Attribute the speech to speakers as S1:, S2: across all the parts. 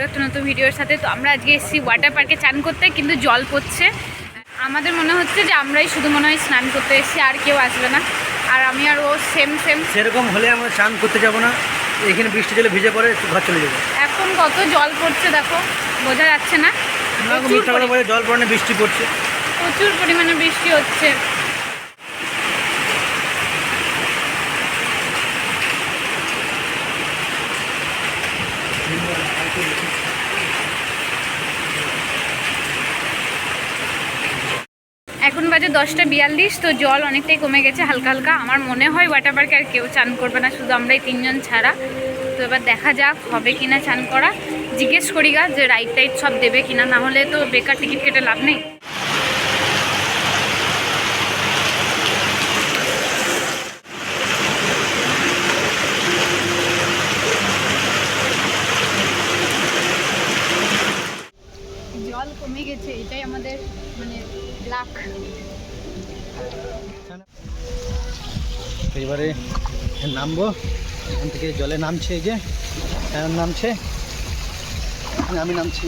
S1: আরও একটা নতুন ভিডিওর সাথে। তো আমরা আজকে এসেছি ওয়াটার পার্কে চান করতে কিন্তু জল পড়ছে। আমাদের মনে হচ্ছে যে আমরাই শুধু মনে হয় স্নান করতে এসেছি আর কেউ আসবে না। আর আমি আর ও সেম সেম
S2: সেরকম হলে আমরা স্নান করতে যাব না। এখানে বৃষ্টি জলে ভিজে পড়ে ঘর চলে যাব।
S1: এখন কত জল পড়ছে দেখো বোঝা যাচ্ছে না।
S2: জল পড়ে বৃষ্টি পড়ছে।
S1: প্রচুর পরিমাণে বৃষ্টি হচ্ছে। এখন বাজে দশটা বিয়াল্লিশ, তো জল অনেকটাই কমে গেছে, হালকা হালকা। আমার মনে হয় ওয়াটার পার্কে আর কেউ চান করবে না, শুধু আমরাই তিনজন ছাড়া। তো এবার দেখা যাক হবে কিনা চান করা। জিজ্ঞেস করি গা যে রাইট টাইট সব দেবে কিনা, না হলে তো বেকার টিকিট কেটে লাভ নেই। জল কমে গেছে, এটাই আমাদের মানে লাখ
S2: এবারে নামবো। এখান থেকে জলে নামছে এই যে। নামছে। আমি নামছি।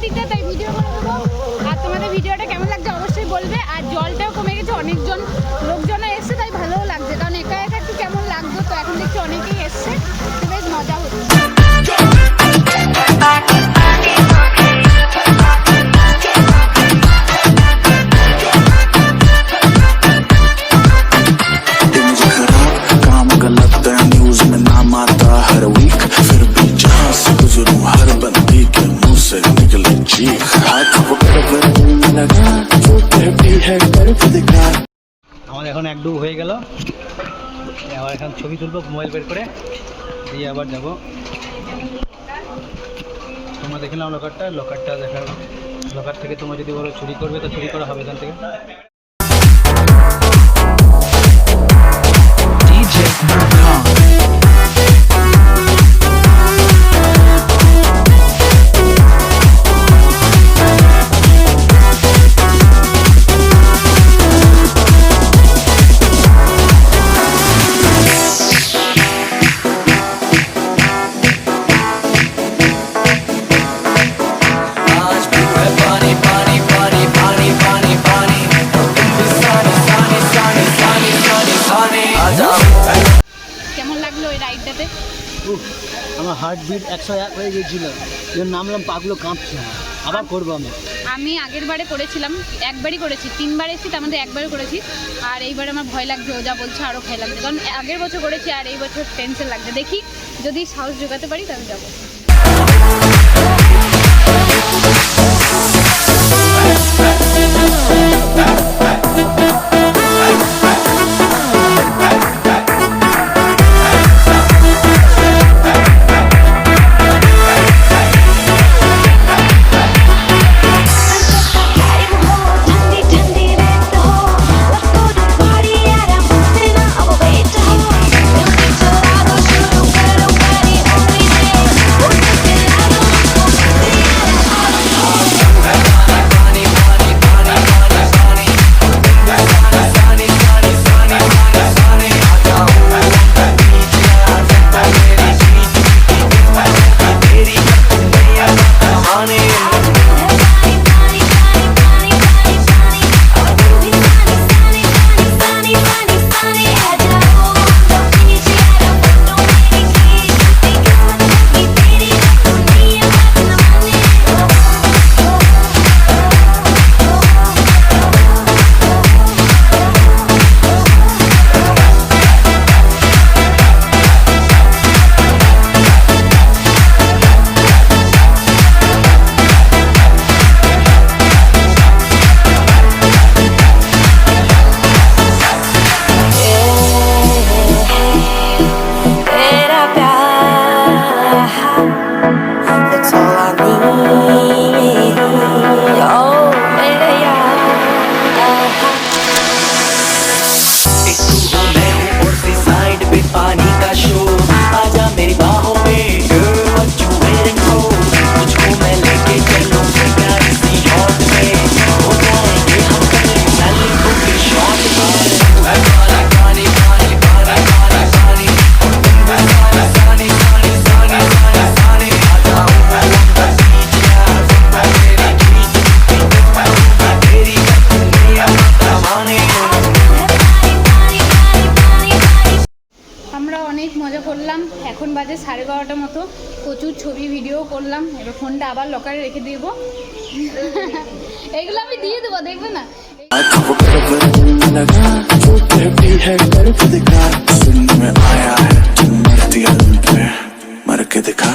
S1: ভিডিও
S2: আমার এখন এক ডুব হয়ে গেল। আবার এখন ছবি তুলবো, মোবাইল বের করে। দিয়ে আবার যাব। তোমরা দেখে নাও লকারটা লকারটা দেখার লকার থেকে তোমরা যদি বলো চুরি করবে, তো চুরি করা হবে এখান থেকে। আমার হার্ট বিট একশো এক হয়ে গিয়েছিল। যখন নামলাম পাগুলো কাঁপছে। আবার করব আমি।
S1: আমি আগের বারে করেছিলাম, একবারই করেছি, তিনবার এসেছি, তার মধ্যে একবারই করেছি। আর এইবারে আমার ভয় লাগছে, ও যা বলছে আরও ভয় লাগছে। কারণ আগের বছর করেছি, আর এই বছর টেনশন লাগছে। দেখি যদি সাহস জোগাতে পারি, তাহলে যাব। যাবে ফোনটা আবার লকারে রেখে দিব এগুলো আমি দিয়ে দেবো দেখবে না দেখা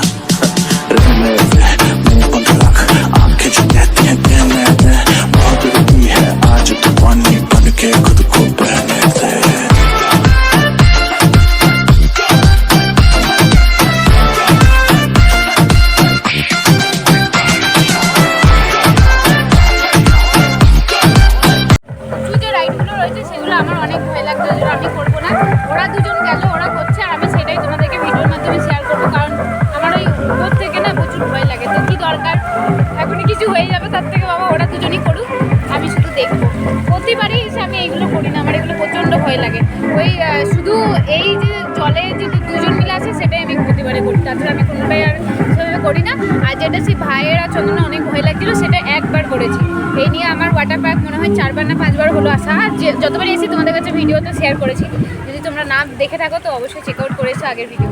S1: হয়ে যাবে, তার থেকে বাবা ওরা দুজনই করুক, আমি শুধু দেখব। প্রতিবারই এসে আমি এইগুলো করি না, আমার এগুলো প্রচণ্ড ভয় লাগে। ওই শুধু এই যে জলে যে দুজন মিলে আছে, সেটাই আমি প্রতিবারে করি। তাছাড়া আমি কোনোটাই আর সেভাবে করি না। আর যেটা সেই ভাইয়ের আর অনেক ভয় লাগছিল, সেটা একবার করেছি। এই নিয়ে আমার ওয়াটার পার্ক মনে হয় চারবার না পাঁচবার হলো আসা আর যতবার এসে তোমাদের কাছে ভিডিওতে শেয়ার করেছি। যদি তোমরা না দেখে থাকো, তো অবশ্যই চেক আউট করেছ আগের ভিডিও।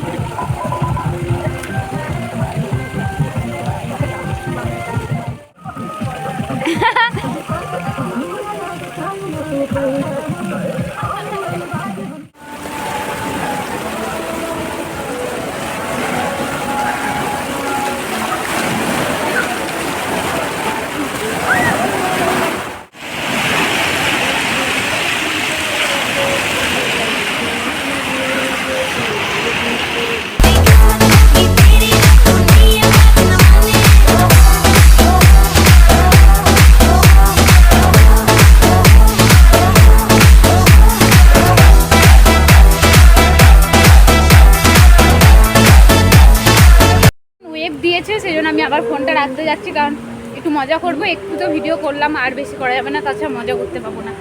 S1: আমি আবার ফোনটা রাখতে যাচ্ছি, কারণ একটু মজা করব। একটু তো ভিডিও করলাম, আর বেশি করা যাবে না, তাছাড়া মজা করতে পাবো না।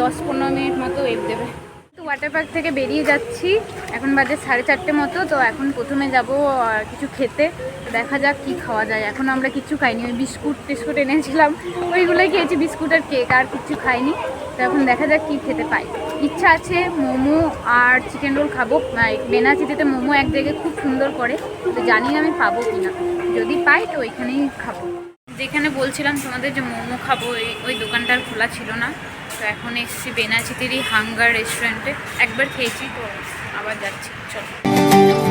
S1: দশ পনেরো মিনিট মতো ওয়েব দেবে। তো ওয়াটার পার্ক থেকে বেরিয়ে যাচ্ছি। এখন বাজে সাড়ে চারটে মতো, তো এখন প্রথমে যাব কিছু খেতে। দেখা যাক কি খাওয়া যায়। এখন আমরা কিছু খাইনি, ওই বিস্কুট টিস্কুট এনেছিলাম। ওইগুলোই খেয়েছি, বিস্কুট আর কেক আর কিছু খাইনি। তো এখন দেখা যাক কি খেতে পাই। ইচ্ছা আছে, মোমো আর চিকেন রোল খাব। আর বেনাচিতিতে মোমো এক জায়গায় খুব সুন্দর করে, তো জানি আমি পাবো কিনা। যদি পাই তো ওইখানেই খাব। যেখানে বলছিলাম তোমাদের যে মোমো খাব ওই ওই দোকানটার খোলা ছিল না। তো এখন এসেছি বেনাচিতেরই হাঙ্গার রেস্টুরেন্টে একবার খেয়েছি তো আবার যাচ্ছি, চলো।